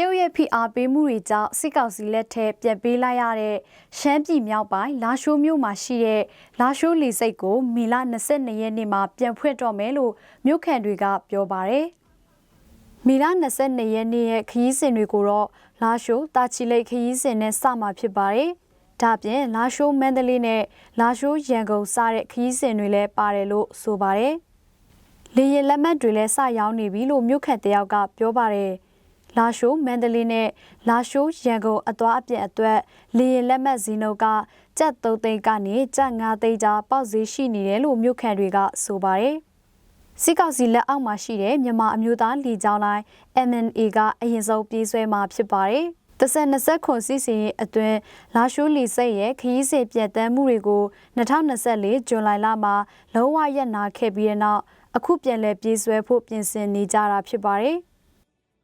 ရုတ်ရဲ့ဖိအားပေးမှုတွေကြောင့်စစ်ကောင်စီလက်ထက်ပြက်ပေးလိုက်ရတဲ့ရှမ်းပြည်မြောက်ပိုင်းလာရှိုးမြို့မှာရှိတဲ့လာရှိုးလီစိတ်ကိုမီလ22ရက်နေ့မှာပြန်ဖွင့်တော့မယ်လို့မြို့ခံတွေကပြောပါတယ်။မီလ22ရက်နေ့ရဲ့ခရီးစဉ်တွေကိုတော့လာရှိုးတာချီလိတ်ခရီးစဉ်နဲ့စမှာဖြစ်ပါတယ်။ဒါပြင်လာရှိုးမန္တလေးနဲ့လာရှိုးရန်ကုန်စတဲ့ခရီးစဉ်တွေလည်းပါတယ်လို့ဆိုပါတယ်။လေရင်လက်မှတ်တွေလည်းစရောက်နေပြီလို့မြို့ခံတယောက်ကပြောပါတယ်။ လာရှိုးမန္တလေးနဲ့လာရှိုးရန်ကုန်အသွားအပြည့်အတွက်လေရင်လက်မှတ်ဇီနုတ်ကကြက်3သိန်းကနေကြက်5သိန်းကြားပေါက်ဈေးရှိနေတယ်လို့မြို့ခံတွေကဆိုပါတယ်။စစ်ကောင်စီလက်အောက်မှာရှိတဲ့မြန်မာအမျိုးသားလီကြောင်းလိုင်း MNA ကအရင်ဆုံးပြေးဆွဲမှာဖြစ်ပါတယ်။တစ်ဆက်20ခွန်စီစီရင်အတွင်းလာရှိုးလီစိတ်ရဲ့ခရီးစဉ်ပြတ်တမ်းမှုတွေကို2024ဇွန်လလမှာလုံးဝရပ်နာခဲ့ပြီးတဲ့နောက်အခုပြန်လည်ပြေးဆွဲဖို့ပြင်ဆင်နေကြတာဖြစ်ပါတယ်။